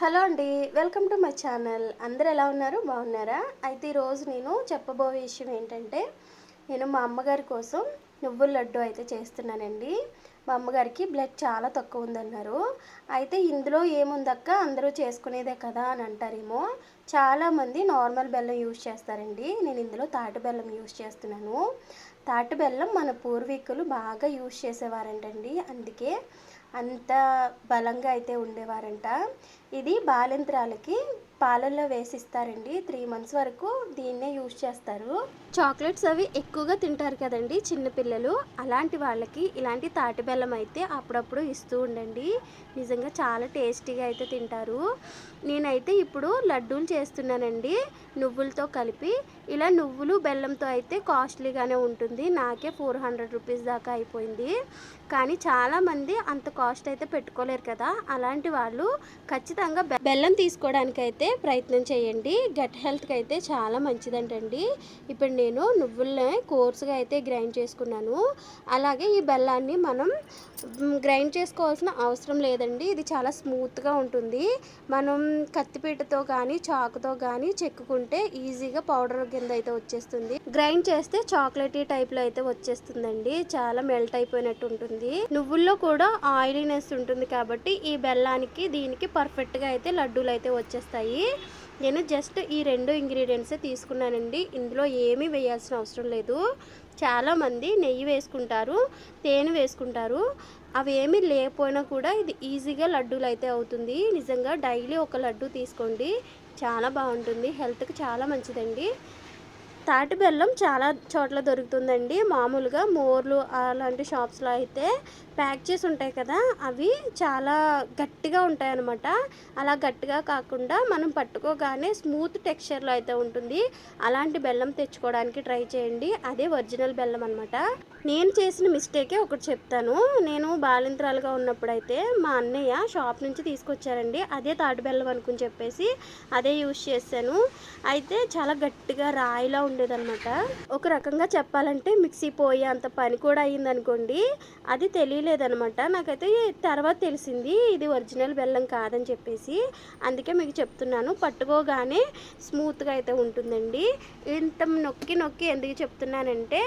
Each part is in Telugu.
హలో అండి వెల్కమ్ టు మై ఛానల్. అందరు ఎలా ఉన్నారు? బాగున్నారా? అయితే ఈరోజు నేను చెప్పబోయే విషయం ఏంటంటే నేను మా అమ్మగారి కోసం నువ్వుల లడ్డు అయితే చేస్తున్నానండి. మా అమ్మగారికి బ్లడ్ చాలా తక్కువ ఉందన్నారు. అయితే ఇందులో ఏముందక్క? అందరూ చేసుకునేదే కదా అని అంటారేమో. చాలామంది నార్మల్ బెల్లం యూజ్ చేస్తారండి. నేను ఇందులో తాటి బెల్లం యూజ్ చేస్తున్నాను. తాటి బెల్లం మన పూర్వీకులు బాగా యూజ్ చేసేవారంటండి. అందుకే అంత బలంగా అయితే ఉండేవారంట. ఇది బాలింత్రాలకి పాలల్లో వేసిస్తారండి. త్రీ మంత్స్ వరకు దీన్నే యూజ్ చేస్తారు. చాక్లెట్స్ అవి ఎక్కువగా తింటారు కదండి చిన్నపిల్లలు అలాంటి వాళ్ళకి ఇలాంటి తాటి బెల్లం అయితే అప్పుడప్పుడు ఇస్తూ ఉండండి. నిజంగా చాలా టేస్టీగా అయితే తింటారు. నేనైతే ఇప్పుడు లడ్డూలు చేస్తున్నానండి. నువ్వులతో కలిపి. ఇలా నువ్వులు బెల్లంతో అయితే కాస్ట్లీగానే ఉంటుంది. నాకే ఫోర్ హండ్రెడ్ రూపీస్ దాకా అయిపోయింది. కానీ చాలామంది అంత కాస్ట్ అయితే పెట్టుకోలేరు కదా. అలాంటి వాళ్ళు ఖచ్చితంగా బెల్లం తీసుకోవడానికి అయితే ప్రయత్నం చేయండి. గట్ హెల్త్కి అయితే చాలా మంచిదంటండి. ఇప్పుడు నేను నువ్వుల్ని కోర్సుగా అయితే గ్రైండ్ చేసుకున్నాను. అలాగే ఈ బెల్లాన్ని మనం గ్రైండ్ చేసుకోవాల్సిన అవసరం లేదండి. ఇది చాలా స్మూత్గా ఉంటుంది. మనం కత్తిపీటతో కానీ చాకుతో కానీ చెక్కుకుంటే ఈజీగా పౌడర్ కింద అయితే వచ్చేస్తుంది. గ్రైండ్ చేస్తే చాక్లెటీ టైప్లో అయితే వచ్చేస్తుందండి. చాలా మెల్ట్ అయిపోయినట్టు ఉంటుంది. నువ్వుల్లో కూడా ఆయిలీనెస్ ఉంటుంది కాబట్టి ఈ బెల్లానికి దీనికి పర్ఫెక్ట్గా అయితే లడ్డూలు అయితే వచ్చేస్తాయి. నేను జస్ట్ ఈ రెండు ఇంగ్రీడియంట్సే తీసుకున్నానండి. ఇందులో ఏమీ వేయాల్సిన అవసరం లేదు. చాలామంది నెయ్యి వేసుకుంటారు తేనె వేసుకుంటారు. అవి ఏమీ లేకపోయినా కూడా ఇది ఈజీగా లడ్డూలు అయితే అవుతుంది. నిజంగా డైలీ ఒక లడ్డు తీసుకోండి. చాలా బాగుంటుంది. హెల్త్కి చాలా మంచిదండి. తాటి బెల్లం చాలా చోట్ల దొరుకుతుందండి. మామూలుగా మోర్లు అలాంటి షాప్స్లో అయితే ప్యాక్ చేసి ఉంటాయి కదా అవి చాలా గట్టిగా ఉంటాయి అన్నమాట అలా గట్టిగా కాకుండా మనం పట్టుకోగానే స్మూత్ టెక్స్చర్లో అయితే ఉంటుంది. అలాంటి బెల్లం తెచ్చుకోవడానికి ట్రై చేయండి. అదే ఒరిజినల్ బెల్లం అనమాట నేను చేసిన మిస్టేకే ఒకటి చెప్తాను. నేను బాలింత్రాలుగా ఉన్నప్పుడైతే మా అన్నయ్య షాప్ నుంచి తీసుకొచ్చారండి. అదే తాటి బెల్లం అనుకుని చెప్పేసి అదే యూజ్ చేశాను. అయితే చాలా గట్టిగా రాయిలా ఉంటుంది ఉండేదన్నమాట. ఒక రకంగా చెప్పాలంటే మిక్సీ పోయే అంత పని కూడా అయ్యిందనుకోండి. అది తెలియలేదనమాట నాకైతే తర్వాత తెలిసింది ఇది ఒరిజినల్ బెల్లం కాదని చెప్పేసి. అందుకే మీకు చెప్తున్నాను. పట్టుకోగానే స్మూత్గా అయితే ఉంటుందండి. ఇంత నొక్కి నొక్కి ఎందుకు చెప్తున్నానంటే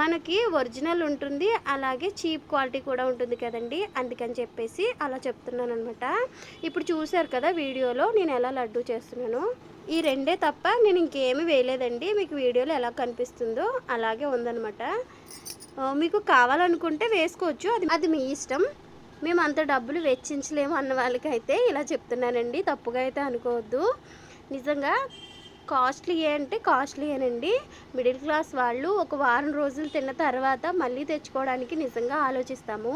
మనకి ఒరిజినల్ ఉంటుంది. అలాగే చీప్ క్వాలిటీ కూడా ఉంటుంది కదండి. అందుకని చెప్పేసి అలా చెప్తున్నాను అనమాట ఇప్పుడు చూశారు కదా వీడియోలో నేను ఎలా లడ్డు చేస్తున్నాను. ఈ రెండే తప్ప నేను ఇంకేమీ వేయలేదండి. మీకు వీడియో వీడియోలో ఎలా కనిపిస్తుందో అలాగే ఉందనమాట మీకు కావాలనుకుంటే వేసుకోవచ్చు. అది అది మీ ఇష్టం. మేము అంత డబ్బులు వెచ్చించలేము అన్న వాళ్ళకైతే ఇలా చెప్తున్నానండి. తప్పుగా అయితే అనుకోవద్దు. నిజంగా కాస్ట్లీ అంటే కాస్ట్లీయేనండి మిడిల్ క్లాస్ వాళ్ళు ఒక వారం రోజులు తిన్న తర్వాత మళ్ళీ తెచ్చుకోవడానికి నిజంగా ఆలోచిస్తాము.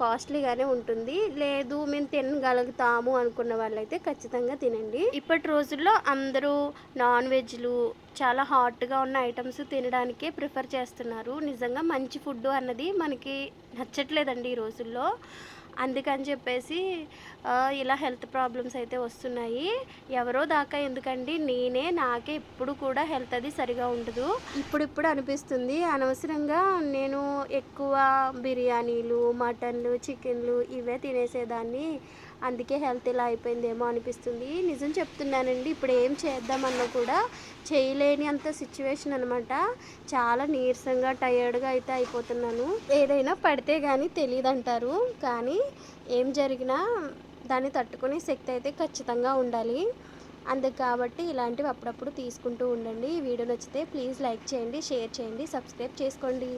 కాస్ట్లీగానే ఉంటుంది. లేదు మేము తినగలుగుతాము అనుకున్న వాళ్ళైతే ఖచ్చితంగా తినండి. ఇప్పటి రోజుల్లో అందరూ నాన్ వెజ్లు చాలా హాట్గా ఉన్న ఐటమ్స్ తినడానికే ప్రిఫర్ చేస్తున్నారు. నిజంగా మంచి ఫుడ్ అన్నది మనకి నచ్చట్లేదండి ఈ రోజుల్లో. అందుకని చెప్పేసి ఇలా హెల్త్ ప్రాబ్లమ్స్ అయితే వస్తున్నాయి. ఎవరో దాకా ఎందుకండి? నేనే నాకే ఇప్పుడు కూడా హెల్త్ అది సరిగా ఉండదు. ఇప్పుడిప్పుడు అనిపిస్తుంది. అనవసరంగా నేను ఎక్కువ బిర్యానీలు మటన్లు చికెన్లు ఇవే తినేసేదాన్ని. అందుకే హెల్త్ ఇలా అయిపోయిందేమో అనిపిస్తుంది. నిజం చెప్తున్నానండి. ఇప్పుడు ఏం చేద్దామన్నా కూడా చేయలేని అంత సిచ్యువేషన్ అనమాట చాలా నీరసంగా టయర్డ్గా అయితే అయిపోతున్నాను. ఏదైనా పడితే కానీ తెలియదు అంటారు కానీ ఏం జరిగినా దాన్ని తట్టుకునే శక్తి అయితే ఖచ్చితంగా ఉండాలి. అందుకు కాబట్టి ఇలాంటివి అప్పుడప్పుడు తీసుకుంటూ ఉండండి. ఈ వీడియో నచ్చితే ప్లీజ్ లైక్ చేయండి షేర్ చేయండి సబ్స్క్రైబ్ చేసుకోండి.